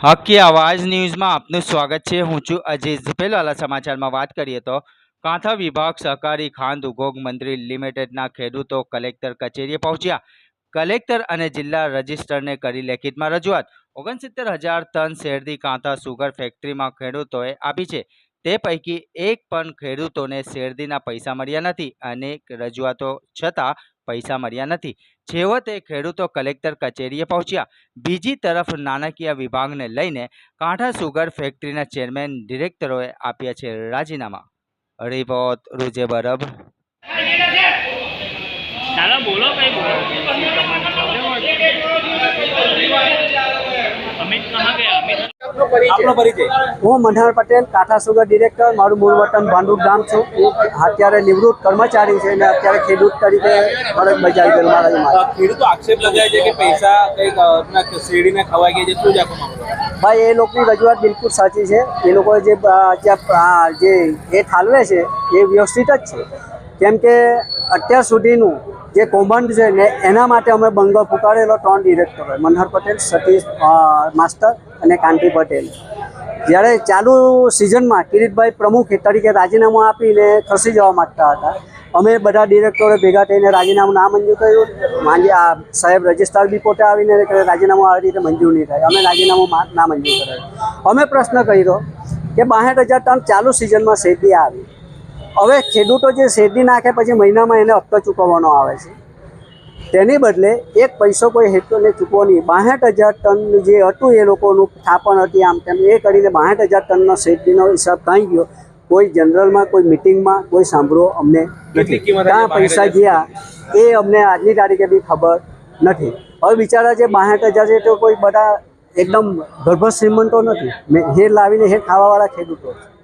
હકી આવાજ ન્યૂઝમાં આપનું સ્વાગત છે. હું છું અજીઝ પહેલાલા સમાચારમાં વાત કરીએ તો કાંઠા વિભાગ સહકારી ખાંડ ઉદ્યોગ મંત્રી લિમિટેડના ખેડૂતો કલેક્ટર કચેરીએ પહોંચ્યા. કલેક્ટર અને જિલ્લા રજિસ્ટરને કરી લેખિતમાં રજૂઆત. ઓગણસિત્તેર હજાર ટન શેરડી કાંઠા સુગર ફેક્ટરીમાં ખેડૂતોએ આપી છે. તે પૈકી એક પણ ખેડૂતોને શેરડીના પૈસા મળ્યા નથી અનેક રજૂઆતો છતાં પૈસા મળ્યા નથી છેવટે ખેડૂતો કલેક્ટર કચેરીએ પહોંચ્યા બીજી તરફ નાણાકીય વિભાગને લઈને કાંઠા સુગર ફેક્ટરીના ચેરમેન ડિરેક્ટરોએ આપ્યા છે રાજીનામા રિપોર્ટ રૂજે બરબ બોલો બોલો અમિત આપનો પરિચય? હું મનહર પટેલ કાઠા સુગર ડિરેક્ટર. મારું મૂળ વતન ભાંડુપ ગામ છું. હું અત્યારે નિવૃત્ત કર્મચારી છે અને અત્યારે ખેડૂત તરીકે ફરજ બજાવી ગયેલ મારા ખેડૂતો આક્ષેપ લગાવે છે કે પૈસા કંઈક શેરડીને ખવાઈ ગયા છે. શું જ ભાઈ એ લોકોની રજૂઆત બિલકુલ સાચી છે. એ લોકો જે જે એ ઠાલવે છે એ વ્યવસ્થિત જ છે. કેમ કે અત્યાર સુધીનું જે કૌભાંડ છે ને એના માટે અમે બંગલો ફૂંકાડેલો ત્રણ ડિરેક્ટરો મનહર પટેલ, સતીશ માસ્ટર અને કાંતિ પટેલ. જ્યારે ચાલુ સિઝનમાં કિરીટભાઈ પ્રમુખ તરીકે રાજીનામું આપીને ખસી જવા માગતા હતા, અમે બધા ડિરેક્ટરો ભેગા થઈને રાજીનામું ના મંજૂર કર્યું. માંજી આ સાહેબ રજિસ્ટ્રાર બી પોતે આવીને રાજીનામું આવી રીતે મંજૂર નહીં થાય. અમે રાજીનામું ના મંજૂર કરાયું. અમે પ્રશ્ન કર્યો કે બાસઠ હજાર ટન ચાલુ સિઝનમાં શેરડી આવી. હવે ખેડૂતો જે શેરડી નાખે પછી મહિનામાં એને હપ્તો ચૂકવવાનો આવે છે. તેની બદલે એક પૈસો કોઈ હેતુને ચૂકવો નહીં. બાસઠ હજાર ટન જે હતું એ લોકોનું થાપણ હતી આમ તેમ. એ કરીને બાસઠ હજાર ટનનો શેરડીનો હિસાબ કાંઈ ગયો. કોઈ જનરલમાં કોઈ મિટિંગમાં કોઈ સાંભળો અમને. ક્યાં પૈસા 62,000? ગયા એ અમને આજની તારીખે બી ખબર નથી. હવે બિચારા જે બાસઠ હજાર છે તો કોઈ બધા એકદમ ગર્ભ શ્રીમંતો નથી. મેં હેર લાવીને હેર ખાવાવાળા ખેડૂતો છે.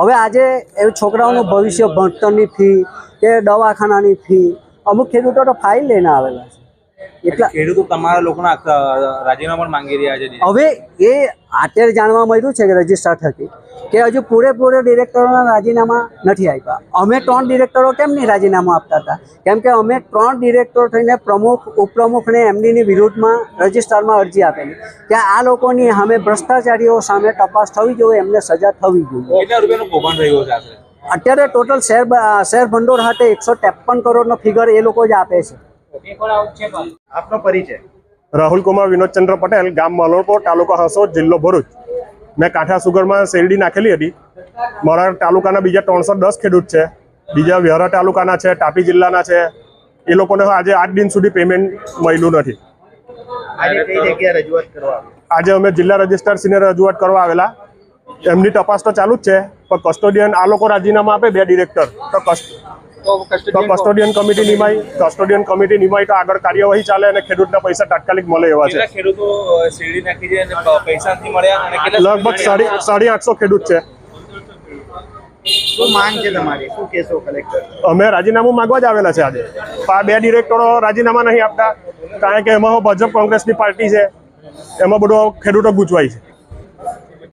હવે આજે એ છોકરાઓનું ભવિષ્ય ભણતરની ફી કે દવાખાનાની ફી અમુક ખેડૂતો તો ફાઇલ લઈને આવેલા છે. એટલા ખેડૂતો તમારા લોકોના રાજીનામા પણ માંગી રહ્યા છે હવે એ અત્યારે જાણવા મળ્યું છે કે રજિસ્ટર થકી કે હજુ પૂરેપૂરે ડિરેક્ટરોના રાજીનામા નથી આપ્યા. અમે ત્રણ ડિરેક્ટરો કેમ નહીં રાજીનામું આપતા હતા? કેમ કે અમે ત્રણ ડિરેક્ટરો થઈને પ્રમુખ ઉપપ્રમુખને એમડીની વિરુદ્ધમાં રજિસ્ટ્રારમાં અરજી આપેલી. કે આ લોકોની સામે ભ્રષ્ટાચારીઓ સામે તપાસ થવી જોઈએ એમને સજા થવી જોઈએ. કેટલા રૂપિયાનું કૌભાંડ રહ્યું છે અત્યારે ટોટલ શેર શેર ભંડોળ હાથે એકસો ત્રેપન કરોડનો ફિગર એ લોકો જ આપે છે. આપનો પરિચય. રાહુલ કુમાર વિનોદચંદ્ર પટેલ ગામ મલોરપોર તાલુકો હસોદ જિલ્લો ભરૂચ. મેં કાંઠા સુગરમાં શેરડી નાખેલી હતી. મારા તાલુકાના બીજા ત્રણસો દસ ખેડૂત છે. બીજા વ્યારા તાલુકાના છે તાપી જિલ્લાના છે. એ લોકોને આજે આઠ દિન સુધી પેમેન્ટ મળ્યું નથી. આજે અમે જિલ્લા રજિસ્ટ્રારશ્રીને રજૂઆત કરવા આવેલા. એમની તપાસ તો ચાલુ જ છે પણ કસ્ટોડિયન આ લોકો રાજીનામા આપે બે ડિરેક્ટર તો કસ્ટ તો કસ્ટોડિયન કમિટી નિમાય. કસ્ટોડિયન કમિટી નિમાય તો આગળ કાર્યવાહી ચાલે અને ખેડૂતના પૈસા તાત્કાલિક મળે એવા છે. ખેડૂતો શેરડી નાખી છે અને પૈસા નથી મળ્યા અને લગભગ સાડી સાડી આઠસો ખેડૂત છે. શું માંગ છે તમારી? શું કહેશો કલેક્ટર? અમે રાજીનામું માંગવા જ આવેલા છે આજે. આ બે ડિરેક્ટરો રાજીનામા નહીં આપતા. કારણ કે એમાં ભાજપ કોંગ્રેસની પાર્ટી છે. એમાં બધો ખેડૂતો ગૂંચવાય છે.